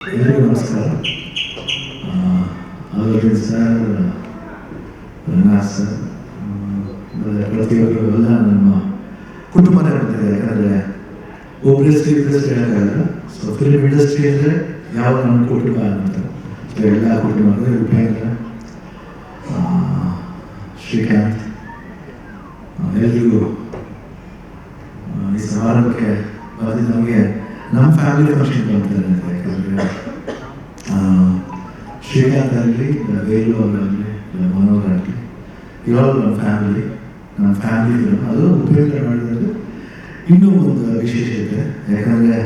ಎಲ್ಲರಿಗೂ ನಮಸ್ಕಾರ. Aravind sir. Ranganath sir. ಪ್ರತಿಯೊಬ್ಬರು ಎಲ್ಲ ನಮ್ಮ ಕುಟುಂಬನೇ ಬರ್ತಿದೆ ಯಾಕಂದರೆ ಒಬ್ಬರಷ್ಟು ಇಂಡಸ್ಟ್ರಿ ಹೇಳೋಕ್ಕಾಗಲ್ಲ. ಸೊ ಫಿಲ್ಮ್ ಇಂಡಸ್ಟ್ರಿ ಅಂದರೆ ಯಾವ ನಮ್ಮ ಕುಟುಂಬ ಅಂತ ಸೊ ಎಲ್ಲ ಕುಟುಂಬಗಳು ಉಪೇಂದ್ರ ಆ, ಶ್ರೀಕಾಂತ್. ಎಲ್ರಿಗೂ ಈ ಸಮಾರಂಭಕ್ಕೆ ಬಂದು ನಮಗೆ ನಮ್ಮ ಫ್ಯಾಮಿಲಿ ಫಂಕ್ಷನ್ ಬರ್ತಾರೆ ಅಂತ ಯಾಕಂದರೆ ಶ್ರೀಕಾಂತ್ ಆಗಲಿ ವೇಲು ಅವರಾಗಲಿ ಮನೋಹರ್ ಆಗಲಿ, ಇವಾಗ ನಮ್ಮ ಫ್ಯಾಮಿಲಿ ನಮ್ಮ ಫ್ಯಾಮಿಲಿ ಅದು ಉಪಯೋಗ ಮಾಡಿದ್ರೆ ಇನ್ನೂ ಒಂದು ವಿಶೇಷತೆ. ಯಾಕಂದರೆ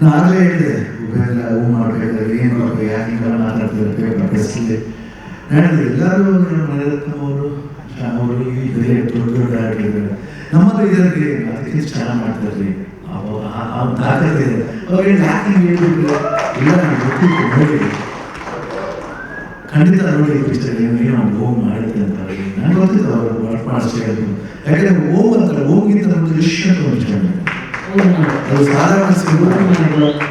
ನಾನು ಆಗಲೇ ಹೇಳಿದೆ ಉಪಯೋಗ ಹೂ ಮಾಡಬೇಕಾದ್ರೆ ಏನು ಮಾಡಬೇಕು, ಯಾಕೆ ಹಿಂಗೆಲ್ಲ ಮಾತಾಡ್ತಾರೆ ಹೇಳಿದ್ರೆ ಎಲ್ಲರೂ ಮನೆರತ್ನ ಅವರು ಈ ದೊಡ್ಡ ದೊಡ್ಡ ಡೈರೆಕ್ಟರ್ ನಮ್ಮಲ್ಲಿ ಇದರಲ್ಲಿ ಅದಕ್ಕೆ ಚೆನ್ನಾಗಿ ಮಾಡ್ತಾರೆ ತಾಕತ್ತಿದೆ ಅವ್ರು ಯಾಕೆ ಹೇಳ್ಬಿಟ್ರು ಇಲ್ಲ ಗೊತ್ತಿತ್ತು ನೋಡಿ. ಖಂಡಿತ ನೋಡಿ ಪಿಕ್ಚರ್ ಏನು ನಾನು ಓಮ್ ಮಾಡಿದ್ದೆ ಅಂತ ನಾನು ಗೊತ್ತಿತ್ತು ಅವರು ವರ್ಕ್ ಮಾಡಿಸಿ ಹೇಳಿದ್ರು ಯಾಕಂದ್ರೆ ಓಮ್ ಅಂತಾರೆ ಓಮ್ಗಿಂತ ಒಂದು ರಿಶ್ ಅಂತ ಒಂದು ವಿಷಯ ಅದು ಸಾಧಾರಣ ಸಿನಿಮಾ.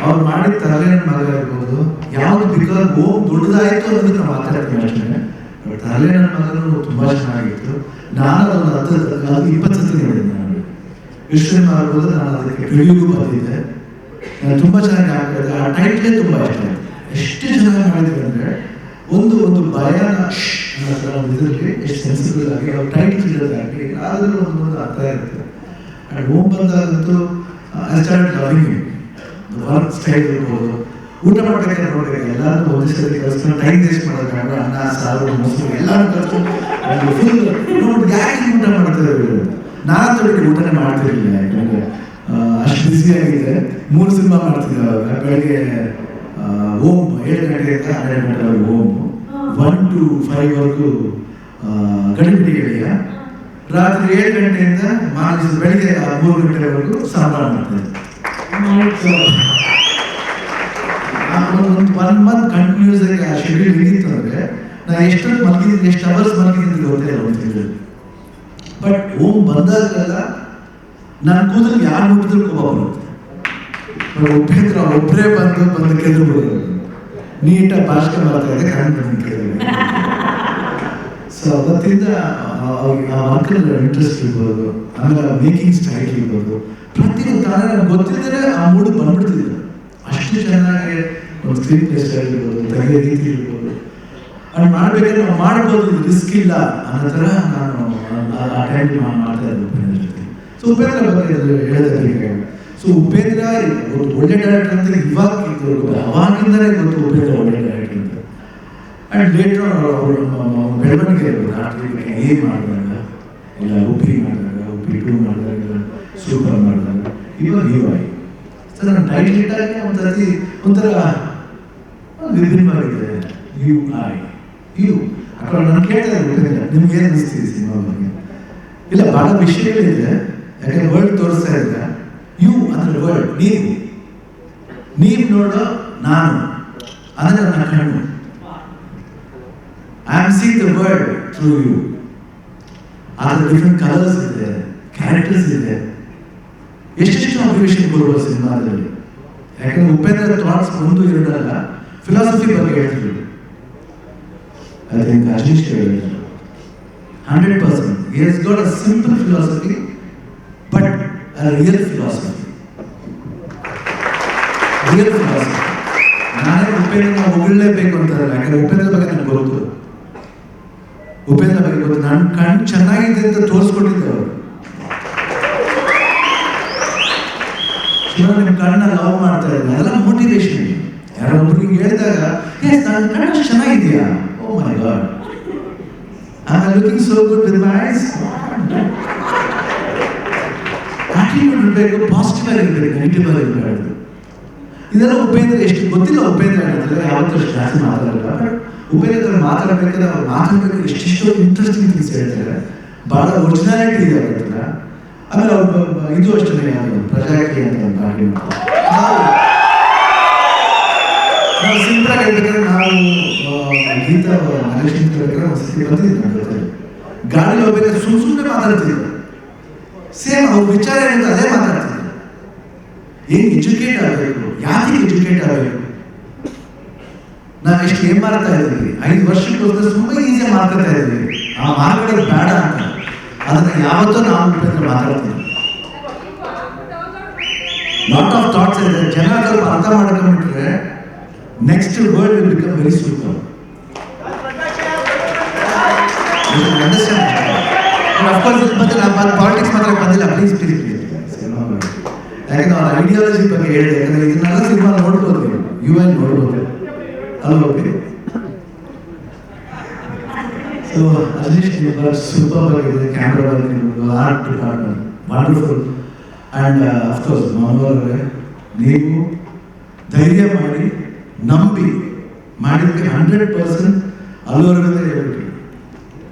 ಅವ್ರು ಮಾಡಿದ ತಲೆನ ಮಗ ಇರ್ಬೋದು ಯಾವ್ದು ಬಿಕಾಸ್ ಓಮ್ ದೊಡ್ಡದಾಯಿತು ಅನ್ನೋದಕ್ಕೆ ನಾವು ಮಾತಾಡ್ತೀವಿ ಅಷ್ಟೇ. ಬಟ್ ತರಲೆ ನನ್ನ ಮಗನು ತುಂಬಾ ಚೆನ್ನಾಗಿತ್ತು. ನಾನು ಅದನ್ನು ಹತ್ತು ಇಪ್ಪತ್ತು ಸತಿ ನೋಡಿದ್ದೆ ನಾನು. ಸಿನಿಮಾ ಆಗ್ಬೋದು ನಾನು ಅದಕ್ಕೆ ಪ್ರಿವ್ಯೂಗೂ ಬಂದಿದ್ದೆ. ನಾನು ತುಂಬಾ ಚೆನ್ನಾಗಿ ಆಗ್ತದೆ ಆ ಟೈಟ್ಲೇ ತುಂಬಾ ಇಷ್ಟ ಎಷ್ಟು ಚೆನ್ನಾಗಿ ಮಾಡಿದ್ರು ಅಂದರೆ ಒಂದು ಒಂದು ಭಯ ಒಂದು ಇದರಲ್ಲಿ ಎಷ್ಟು ಸೆನ್ಸಿಬಲ್ ಆಗಿ, ಅವ್ರು ಟೈಟ್ಲ್ ಇರೋದಾಗಲಿ ಒಂದು ಒಂದೊಂದು ಅರ್ಥ ಇರುತ್ತೆ. ಆ್ಯಂಡ್ ಹೋಮ್ ಬಂದಾಗಂತೂ ಐ ಲವಿಂಗ್ ವರ್ಕ್ ಸ್ಟೈಲ್ ಇರ್ಬೋದು. ಊಟ ಮಾಡ್ಬೇಕಾದ್ರೆ ನೋಡಿದ್ರೆ ಎಲ್ಲರೂ ಒಂದೇ ಸರಿ ಟೈಮ್ ವೇಸ್ಟ್ ಮಾಡೋದು ಅನ್ನ, ಸಾರು, ಮೊಸರು ಎಲ್ಲರೂ ಕಳಿಸ್ಕೊಂಡು ಫುಲ್ ನೋಡಿ ಯಾಕೆ ಊಟ ಮಾಡ್ತಾರೆ ಇವ್ರು? ತೊಡಗಿ ಊಟನೆ ಮಾಡ್ತಿರ್ಲಿಲ್ಲ ಯಾಕಂದ್ರೆ ಅಷ್ಟು ಬಿಸಿ ಆಗಿದೆ ಮೂರು ಸಿನಿಮಾ ಮಾಡ್ತಿದ್ದೆ ಅವಾಗ. ಬೆಳಗ್ಗೆ ಓಮ್ ಏಳು ಗಂಟೆಯಿಂದ ಹನ್ನೆರಡು ಗಂಟೆವರೆಗೂ ಓಮ್ ಒನ್ ಟು ಫೈವ್ ವರೆಗೂ ಗಡಿಬಿಡಿ ಗೆಳೆಯ ರಾತ್ರಿ ಏಳು ಗಂಟೆಯಿಂದ ಮಾರ್ಚ್ ಬೆಳಿಗ್ಗೆ ಮೂರು ಗಂಟೆವರೆಗೂ ಸಾಂಬಾರು ಮಾಡ್ತಾರೆ ಒಂದು ಒನ್ ಮಂತ್ ಕಂಟಿನ್ಯೂಸ್ ಆಗಿ ಆ ಶೆಡ್ಯೂಲ್ ಹೇಗಿತ್ತು ಅಂದರೆ ನಾನು ಎಷ್ಟೊತ್ತು ಮಲಗಿದ್ದೀನಿ ಎಷ್ಟು ಅವರ್ಸ್ ಮಲಗಿದ್ದೀನಿ ಗೊತ್ತೇ ಅಂತ ಒಂದು ತಿಂಗಳು ಬಟ್ ಓಂ ಬಂದಾಗಲೆಲ್ಲ ನನ್ನ ಕೂದಲು ಯಾರು ಮುಟ್ಟಿದ್ರು ಕೋಪ ಬರುತ್ತೆ. ಬಟ್ ಉಪೇಂದ್ರ ಒಬ್ಬರೇ ಬಂದು ಬಂದು ಕೆದ್ರು ಬರೋದು ನೀಟಾಗಿ ಭಾಷೆ ಕಣ್ಣು ಬಂದು ಕೇಳಿ ಸೊ ಅವತ್ತಿಂದ ಅವ್ರಿಗೆ ಆ ವರ್ಕಲ್ಲಿ ಇಂಟ್ರೆಸ್ಟ್ ಇರ್ಬೋದು, ಆಮೇಲೆ ಮೇಕಿಂಗ್ ಸ್ಟೈಲ್ ಇರ್ಬೋದು. ಪ್ರತಿಯೊಂದು ತಾನೇ ನಮ್ಗೆ ಗೊತ್ತಿದ್ದರೆ ಆ ಮೂಡು ಬಂದ್ಬಿಡ್ತಿದ್ರು ಅಷ್ಟು ಚೆನ್ನಾಗಿ ಒಂದು ಸ್ಕ್ರೀನ್ ಪ್ಲೇ ಸ್ಟೈಲ್ ಇರ್ಬೋದು, ತೆಗೆಯ ರೀತಿ ಇರ್ಬೋದು. ಅದು ಮಾಡ್ಬೇಕಾದ್ರೆ ನಾವು ಮಾಡ್ಬೋದು ರಿಸ್ಕ್ ಇಲ್ಲ ಅನ್ನೋ ಥರ ನಾನು, ಆ- ಮಾಡ್ತಾ ಇದ್ದೆ ಉಪೇಂದ್ರ ಜೊತೆ. ಸೊ ಉಪೇಂದ್ರ ಬಗ್ಗೆ ಹೇಳಿದ್ರೆ ಸೊ ಉಪೇಂದ್ರ ಒಂದು ಒಳ್ಳೆ ಡೈರೆಕ್ಟರ್ ಅಂತ ಇವಾಗ ಅವಾಗಿಂದಲೇ ಗೊತ್ತು ಉಪೇಂದ್ರ ಒಳ್ಳೆ ಡೈರೆಕ್ಟರ್ ಅಂತ. ಆ್ಯಂಡ್ ಲೇಟರ್ ಬೆಳವಣಿಗೆ ನಾಟಕಕ್ಕೆ ಏನು ಮಾಡಿದಾಗ, ಇಲ್ಲ, ಉಪ್ಪಿ ಮಾಡಿದಾಗ, ಉಪ್ಪಿ ಟೂ ಮಾಡಿದಾಗ ಸೂಪರ್ ಮಾಡಿದಾಗ, ಇವಾಗ ಐ ಸರ್ ನಾನು ಟೈಟ್ಲ್ ಒಂದು ಸರ್ತಿ ಒಂಥರ ವಿಭಿನ್ನವಾಗಿದೆ. ಯು ಐ ಇದು ಅಕ್ಕ ನಾನು ಕೇಳಿದೆ ನಿಮ್ಗೆ ಏನು ಅನಿಸ್ತಿದೆ ಸಿನಿಮಾ ಬಗ್ಗೆ? ಇಲ್ಲ, ಬಹಳ ವಿಷಯಗಳಿದೆ. ಯಾಕಂದ್ರೆ ವರ್ಲ್ಡ್ ತೋರಿಸ್ತಾ ಇದ್ದಾರೆ ಯು ಅಂದ್ರೆ ವರ್ಲ್ಡ್ ನೀವು. ನೀವು ನೋಡೋ ನಾನು. ಅಂದ್ರೆ ನನ್ನ ಕಣ್ಣು I am seen the world through you ಆದ್ರೆ ಡಿಫ್ರೆಂಟ್ ಕಲರ್ಸ್ ಇದೆ ಕ್ಯಾರೆಕ್ಟರ್ಸ್ ಇದೆ. ಎಷ್ಟೆಷ್ಟು ಅಪ್ಲಿಕೇಶನ್ ಬರುವ ಸಿನಿಮಾದಲ್ಲಿ ಯಾಕಂದ್ರೆ ಉಪೇಂದ್ರ ಥಾಟ್ಸ್ ಒಂದು ಇರೋದಲ್ಲ ಫಿಲಾಸಫಿ ಬಗ್ಗೆ ಹೇಳ್ತಿದ್ರು. I Ashish shared it. Hundred percent he has got a simple philosophy, but a real philosophy. Real philosophy. ನಾನೇ ಉಪೇಂದ್ರ ಹೊಗಳಲೇಬೇಕು ಅಂತಾರಲ್ಲ ಯಾಕಂದ್ರೆ ಉಪೇಂದ್ರ ಬಗ್ಗೆ ನನಗೆ ಗೊತ್ತು. ಉಪೇಂದ್ರ ಬಗ್ಗೆ ಗೊತ್ತು. ನನ್ನ ಕಣ್ಣು ಚೆನ್ನಾಗಿದೆ ಅಂತ ತೋರಿಸ್ಕೊಟ್ಟಿದ್ದೆ ಅವರು. ಶಿವ ನಿಮ್ಮ ಕಣ್ಣ ಲವ್ ಮಾಡ್ತಾ ಇದ್ದಾರೆ. ಅದೆಲ್ಲ ಮೋಟಿವೇಶನ್ ಯಾರೋ ಒಬ್ರಿಗೆ ಹೇಳಿದಾಗ ಎಸ್ ನನ್ನ ಕಣ್ಣು ಚೆನ್ನಾಗಿದೆಯಾ? ಓ my god Am I looking so good with my eyes attitude ಇದೆಲ್ಲ ಉಪೇಂದ್ರ ಎಷ್ಟು ಗೊತ್ತಿಲ್ಲ ಉಪೇಂದ್ರ ಅಂತಂದ್ರೆ ಯಾವತ್ತೂ ಜಾಸ್ತಿ ಮಾತಾಡಲ್ಲ. ಬಟ್ ಉಪೇಂದ್ರ ಮಾತಾಡಬೇಕಾದ್ರೆ ಅವ್ರು ಮಾತಾಡಬೇಕು, ಎಷ್ಟೆಷ್ಟೋ ಇಂಟ್ರೆಸ್ಟಿಂಗ್ ಥಿಂಗ್ಸ್ ಹೇಳ್ತಾರೆ. ಬಹಳ ಒರಿಜಿನಾಲಿಟಿ ಇದೆ ಅವ್ರ ಆಮೇಲೆ ಅವ್ರು ಇದು ಅಷ್ಟೇ ಯಾವುದು? ಪ್ರಜಾಕಿ ಅಂತ ಒಂದು ಪಾರ್ಟಿ ನಾವು ಸಿಂಪಲ್ ಆಗಿ ಹೇಳ್ಬೇಕಾದ್ರೆ ನಾವು ಗೀತಾ ಗಾಡಿ ಹೋಗ್ಬೇಕಾದ್ರೆ ಸುಮ್ ಸುಮ್ಮನೆ ಮಾತಾಡ್ತಿದ್ರು ಸೇಮ್ ಅವ್ರ ವಿಚಾರ ಅದೇ ಮಾತಾಡ್ತಿದ್ರು ಏನ್ ಎಜುಕೇಟ್ ಆಗಬೇಕು? ಯಾಕೆ ಎಜುಕೇಟ್ ಆಗಬೇಕು? ನಾವಿಷ್ಟು ಏನ್ ಮಾಡ್ತಾ ಇದ್ವಿ ಐದು ವರ್ಷಕ್ಕೋಸ್ಕರ ಸುಮ್ಮನೆ ಈಸಿಯಾಗಿ ಮಾತಾಡ್ತಾ ಇದ್ವಿ ಆ ಮಾತಾಡೋದು ಬೇಡ ಅಂತ. ಅದನ್ನ ಯಾವತ್ತೂ ನಾವು ಉಪೇಂದ್ರ ಮಾತಾಡ್ತೀವಿ ಲಾಟ್ ಆಫ್ ಥಾಟ್ಸ್ ಇದೆ. ಜನ ಅರ್ಥ ಮಾಡ್ಕೊಂಡ್ಬಿಟ್ರೆ next world will become very super of course ಮತ್ತೆ ನಾನು ಪಾಲಿಟಿಕ್ಸ್ ಮಾತ್ರ ಬಂದಿಲ್ಲ ಪ್ಲೀಸ್ ಪ್ಲೀಸ್ ಪ್ಲೀಸ್ ಯಾಕಂದ್ರೆ ಅವ್ರ ಐಡಿಯಾಲಜಿ ಬಗ್ಗೆ ಹೇಳಿದೆ ಯಾಕಂದ್ರೆ ಇದನ್ನೆಲ್ಲ ಸಿನಿಮಾ ನೋಡ್ಬೋದು ನೀವು ಯು ಎನ್ ನೋಡ್ಬೋದು ಅಲ್ವಾ ಓಕೆ ಸೊ ಅಜೀಶ್ ಸೂಪರ್ ಆಗಿದೆ camera work art department wonderful and of course ಮನೋಹರೇ ನೀವು ಧೈರ್ಯ ಮಾಡಿ ನಂಬಿ ಮಾಡಿದ್ದಕ್ಕೆ ಹಂಡ್ರೆಡ್ ಪರ್ಸೆಂಟ್ ಅಲ್ಲೋರ್ಗದೆ ಹೇಳ್ಬಿಟ್ರಿ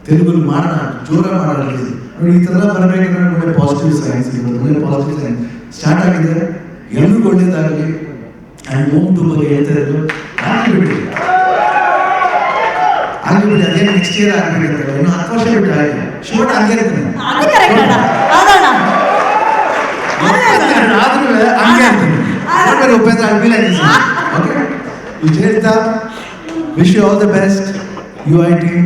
ತೆಲುಗು ಮಾಡೋಣ ಜೋರ ಮಾಡೋಣ ನೋಡಿ ಈ ಥರ ಬರಬೇಕಂದ್ರೆ ಒಳ್ಳೆ ಪಾಸಿಟಿವ್ ಸೈನ್ಸ್ ಇರೋದು ಒಳ್ಳೆ ಪಾಸಿಟಿವ್ ಸೈನ್ಸ್ ಸ್ಟಾರ್ಟ್ ಆಗಿದೆ ಎಲ್ಲರೂ ಒಳ್ಳೇದಾಗಲಿ. ಆ್ಯಂಡ್ ಓಮ್ ಟು ಬಗ್ಗೆ ಹೇಳ್ತಾ ಇದ್ರು ಆಗಿಬಿಡಿ ಆಗಿಬಿಡಿ ಅದೇ ನೆಕ್ಸ್ಟ್ ಇಯರ್ ಆಗ್ಬೇಕಂತ ಇನ್ನು ಹತ್ತು ವರ್ಷ ಬಿಟ್ಟು ಆಗಿದೆ ಕರೆಕ್ಟ್ ಅಣ್ಣ. ಅದಣ್ಣ ಆದ್ರೂ ಹಂಗೆ ಇರ್ತಾನೆ. Upendra ಅಡ್ಮಿಲ್ okay Vijetha wish you all the best you I team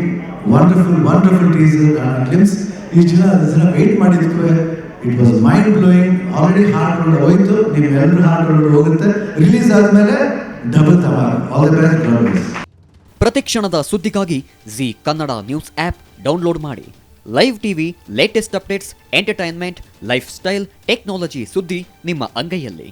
wonderful wonderful teaser glimpse ಈ ಜನ ಜನ wait ಮಾಡಿದ್ದಕ್ಕೂ it was mind blowing already heart road ಹೋಯ್ತು. ನೀವು ಎಲ್ಲರೂ ಹಾರ್ಟ್ ರೋಡ್ ಹೋಗುತ್ತೆ. ರಿಲೀಸ್ ಆದ್ಮೇಲೆ ಡಬಲ್ ತಮಾರ್ ಆಲ್ ದ ಬೆಸ್ಟ್ ಪ್ರತಿಕ್ಷಣದ ಸುದ್ದಿಗಾಗಿ Zee Kannada news app download ಮಾಡಿ. Live TV latest updates entertainment life style technology ಸುದ್ದಿ ನಿಮ್ಮ ಅಂಗೈಯಲ್ಲಿ.